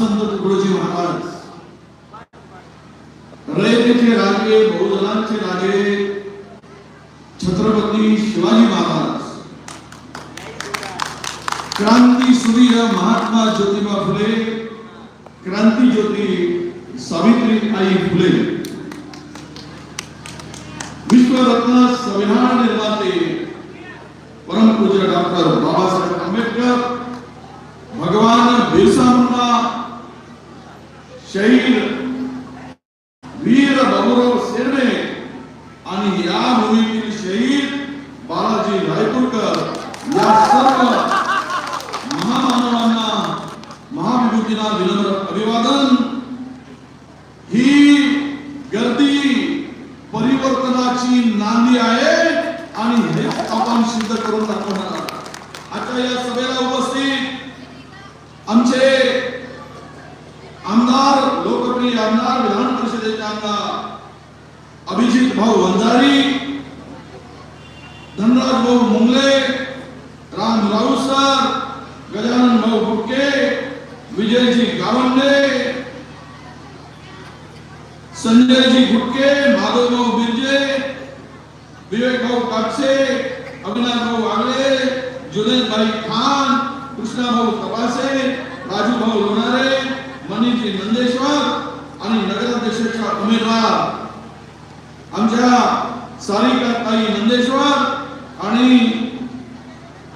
संत तुकडोजी तो महाराज। रयतेचे राजे के राजे, छत्रपति शिवाजी महाराज। क्रांति सूर्य महात्मा ज्योतिबा फुले, क्रांति ज्योति सावित्री आई फुले। विश्व रत्न संविधान निर्माता सिद्ध करून दाखवणार आता या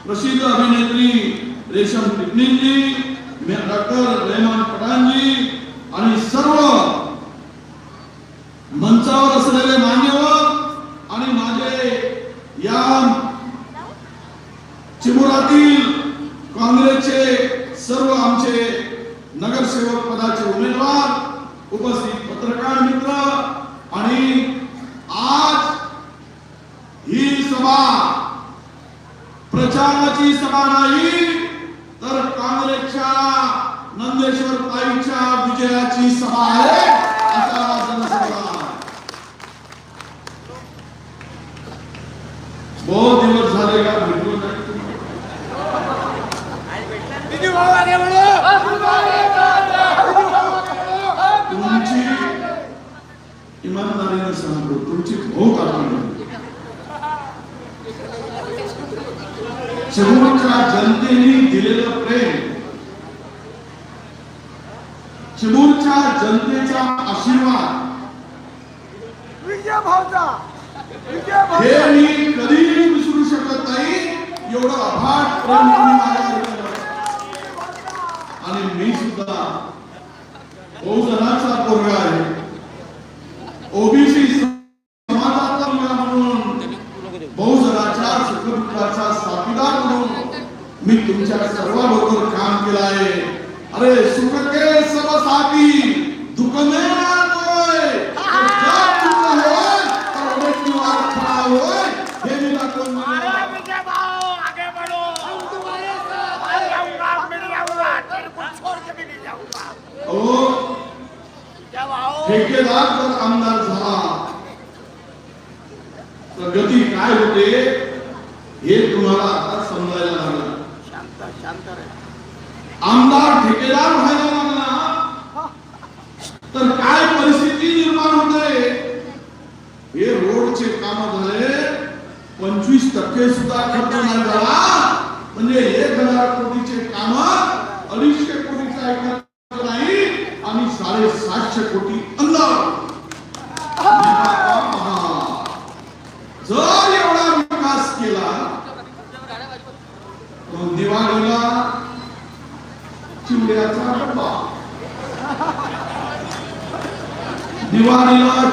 प्रसिद्ध अभिनेत्री रेशम टिपणींजी डॉक्टर रेहमान पठाणजी आणि सर्व ठेकेदार जर आमदार झाला. तर गती काय होते हे तुम्हाला आता समजायला लागलं आमदार ठेकेदार व्हायला तो दिवा डब्बा. दिवा गेला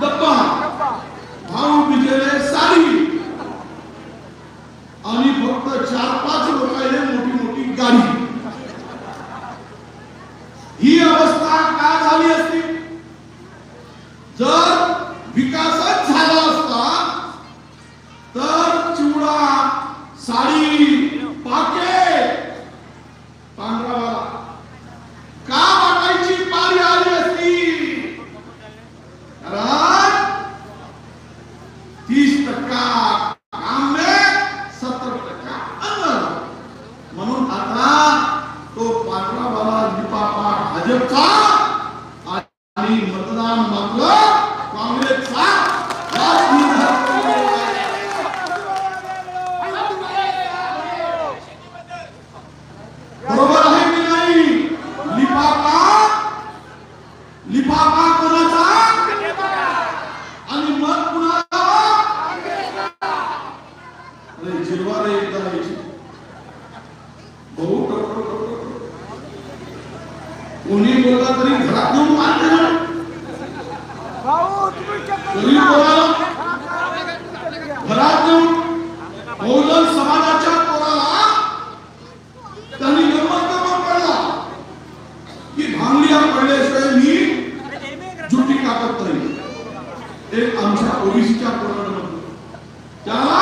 डब्बा. भाऊ विजेले साडी. आणि फक्त चार पाच लोकांनी मोठी मोठी गाडी. ही अवस्था का झाली असती? जर विकासच झाला the God ते आमच्या ओबीसीच्या प्रमाणामध्ये त्याला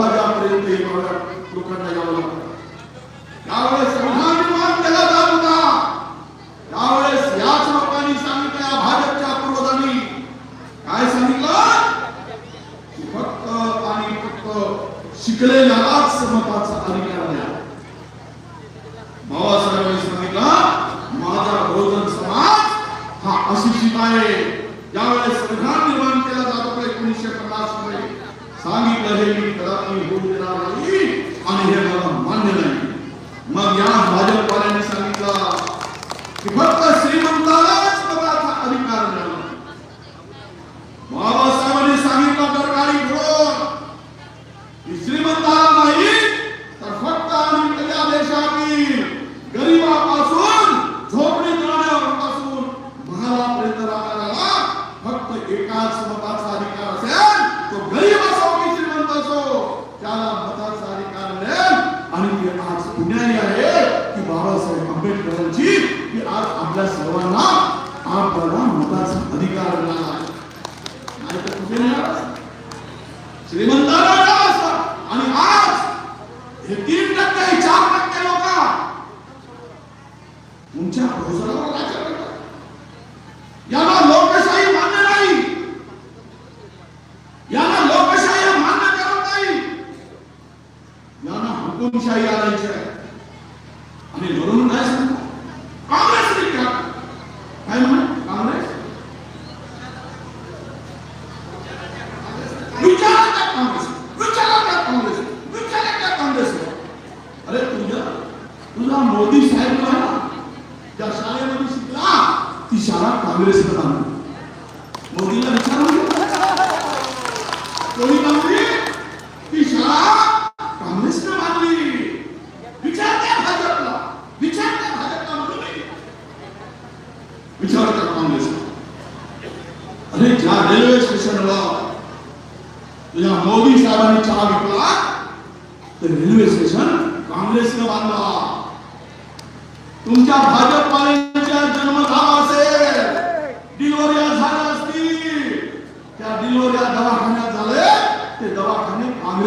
दरवाजापर्यंत हे महाराज त्यावेळेस पुन्हा त्याला जात होता. त्यावेळेस याच लोकांनी सांगितलं भाजपच्या पूर्वजांनी काय सांगितलं? फक्त आणि फक्त शिकलेल्यालाच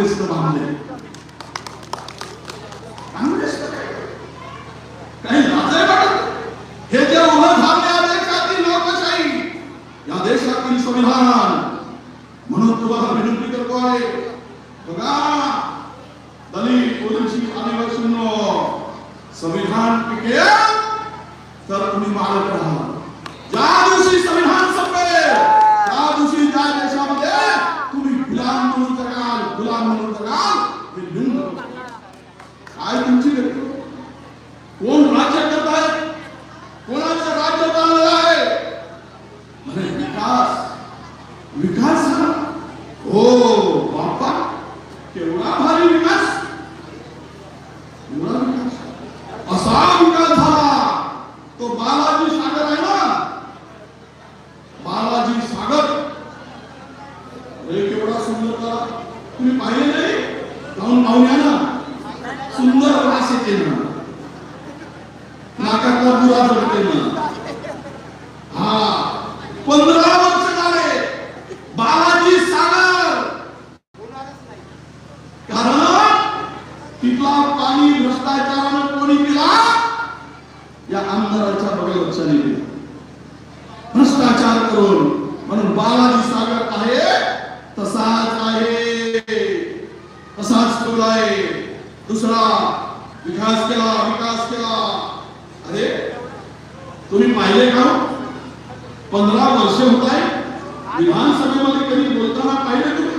ইসলাম আহমেদ। वर्ष होत आहे. विधानसभेमध्ये कधी बोलताना पाहिलं तुम्ही?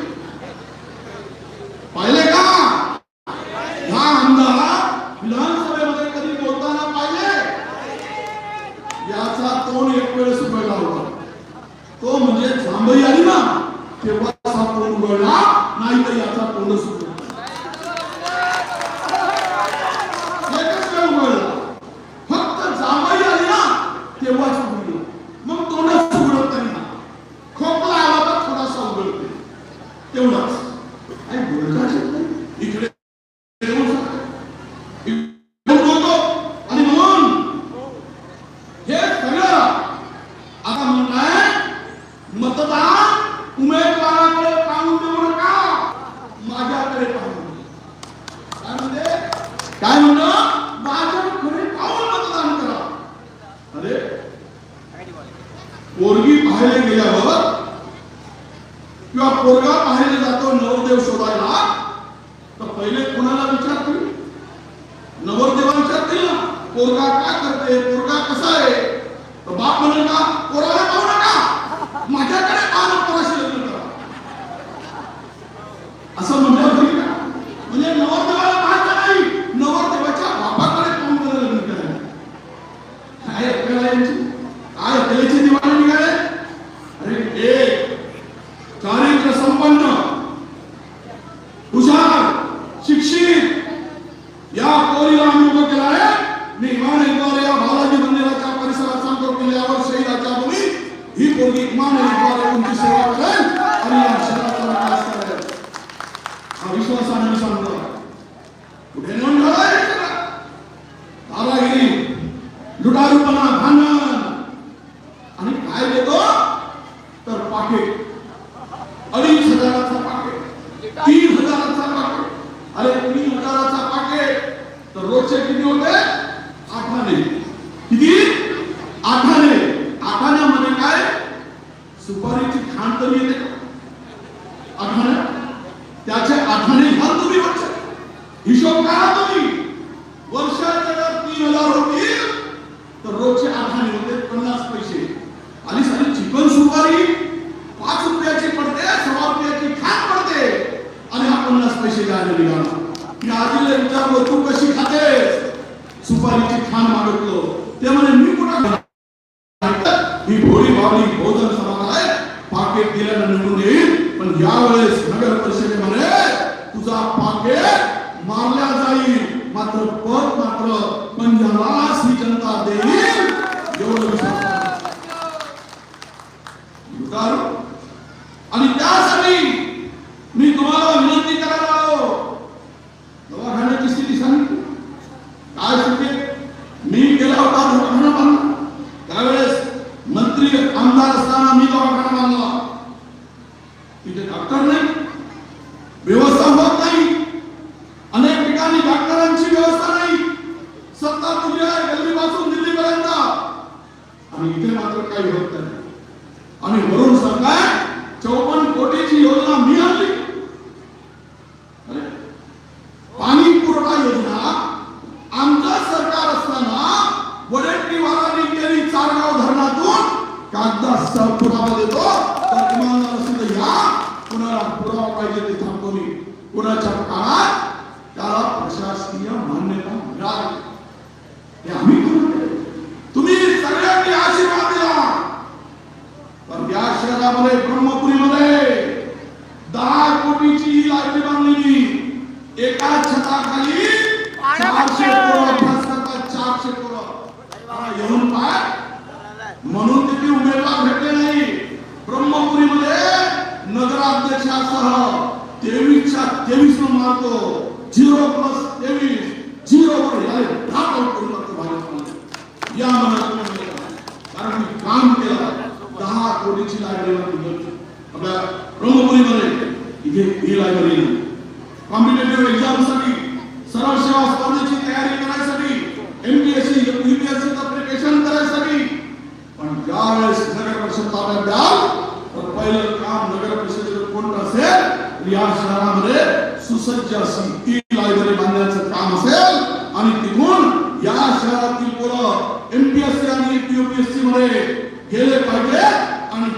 তেমন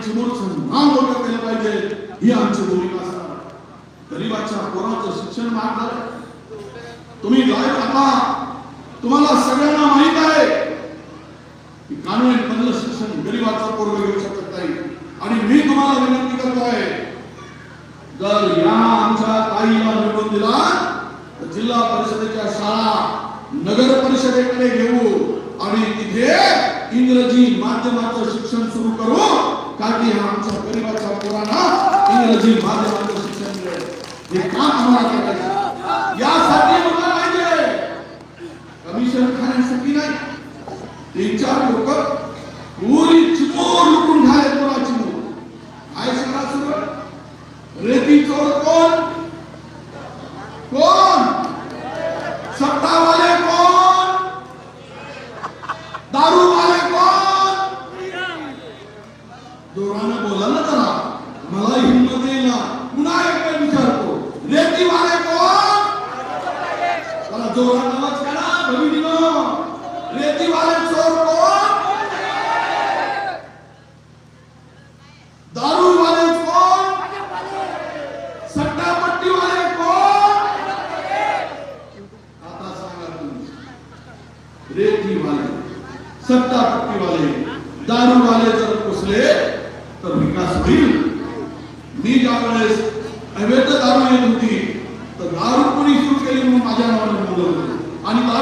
समोरचं नाव डोक्यात केलं पाहिजे ही आमची भूमिका असणार गरीबाच्या पोराचं शिक्षण महाग झालं तुम्ही गायब आता तुम्हाला सगळ्यांना माहीत आहे की कानवेल मधलं शिक्षण गरीबाचा पोरग घेऊ शकत नाही. आणि मी तुम्हाला विनंती करतोय जर या आमच्या ताईला निवडून दिला तर जिल्हा परिषदेच्या शाळा नगर परिषदेकडे घेऊ आणि तिथे इंग्रजी माध्यमाचं शिक्षण सुरू करू. कारण की हा आमच्या गरीबाच्या पोरांना इंग्रजी माध्यमातून शिक्षण मिळेल हे काम आम्हाला करायचं यासाठी मला पाहिजे. कमिशन खाण्यासाठी नाही. तीन चार लोक पुरी चिमूर लुटून खाले पुरा चिमूर काय सांगा सर रेती चोर कोण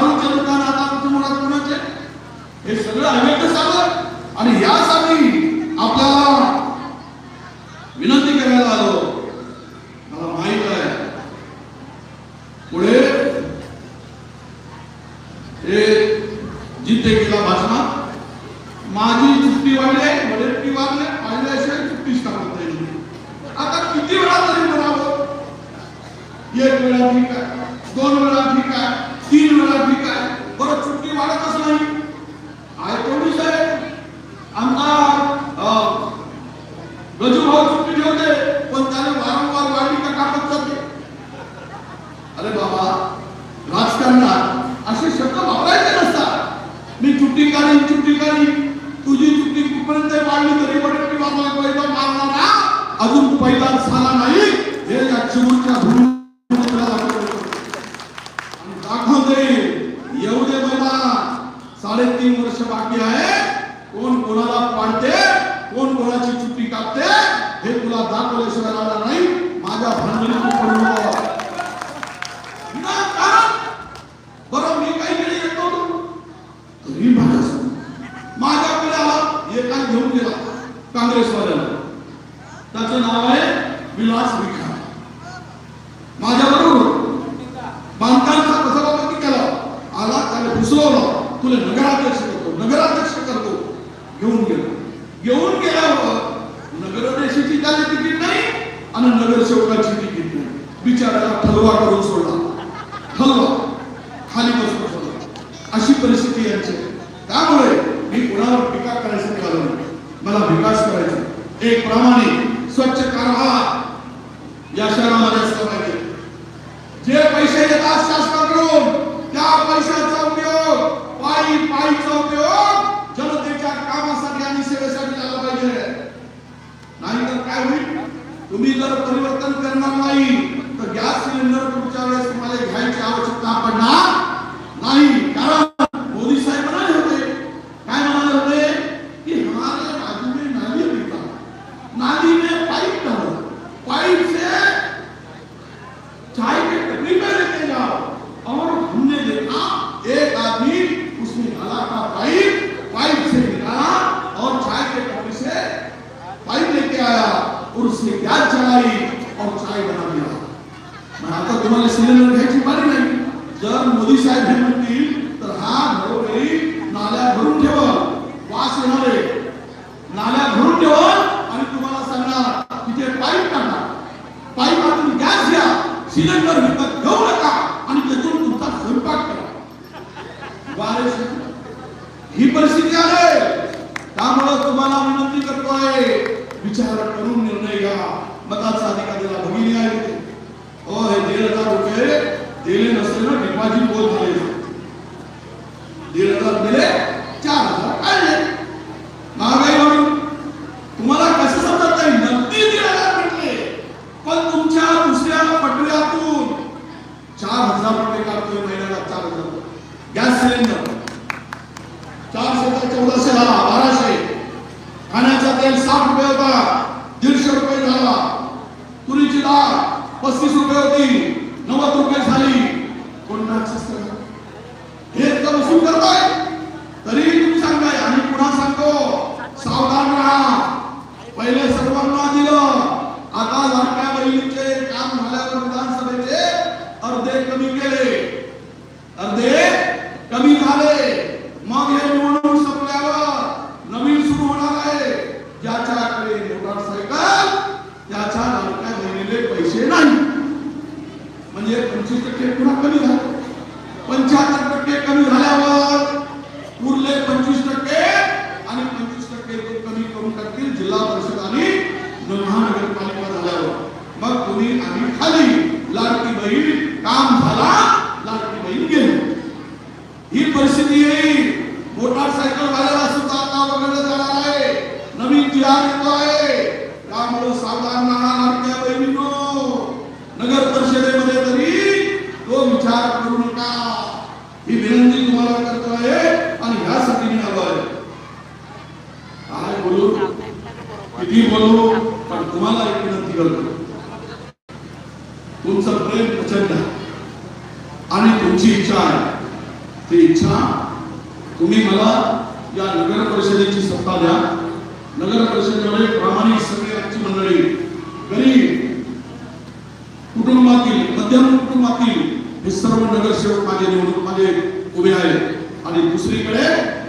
दारूचे दुकान आता आमच्या मुळात हे सगळं हवेत सागर आणि यासाठी आपला इथपर्यंत मारली तरी पण माझा पहिला मारणारा अजून पहिला झाला नाही. हे या चिमूरच्या भूमी कोणाची ती घेत नाही. बिचाराला फलवा करून सोडला सिलेंडर घ्यायची पाणी नाही जर मोदी साहेब हे म्हणतील तर हा che una इच्छा आहे. ती इच्छा तुम्ही मला या नगर परिषदेची सत्ता द्या. नगर परिषदेमध्ये प्रामाणिक सगळ्यांची मंडळी गरीब कुटुंबातील मध्यम कुटुंबातील हे सर्व नगरसेवक माझे निवडून माझे उभे आहेत. आणि दुसरीकडे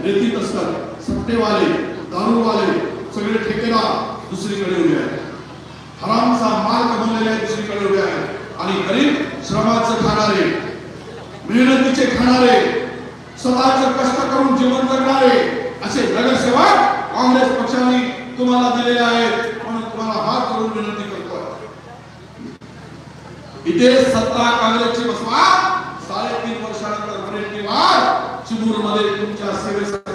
रेतीत असतात सट्टेवाले दारूवाले सगळे ठेकेदार दुसरीकडे उभे आहेत. हरामचा माल कमवलेले दुसरीकडे उभे आहेत. आणि गरीब श्रमाचं खाणारे मेहनतीचे खाणारे स्वतःचे कष्ट करून जीवन करणारे असे नगरसेवक काँग्रेस पक्षाने तुम्हाला दिलेले आहेत. म्हणून तुम्हाला हात करून विनंती करतो इथे सत्ता काँग्रेसची बसवा. साडेतीन वर्षानंतर वडेट्टीवार चिमूरमध्ये तुमच्या सेवेसाठी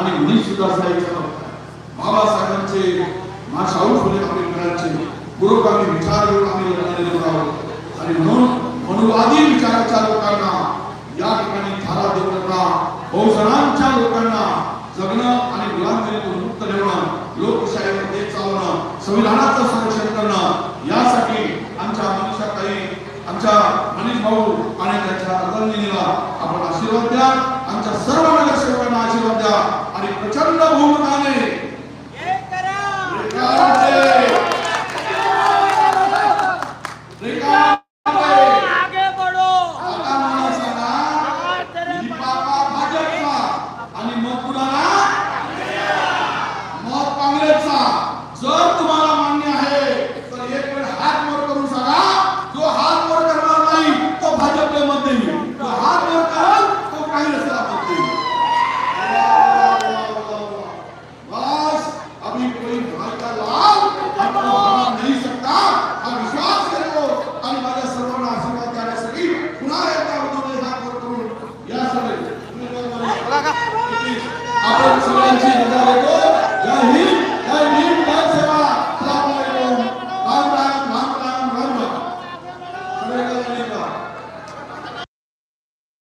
आणि मी सुद्धा असायचं बाबासाहेबांचे माझ्या शाहू फुले आम्ही मिळायचे गुरुक आम्ही विचार Thank God.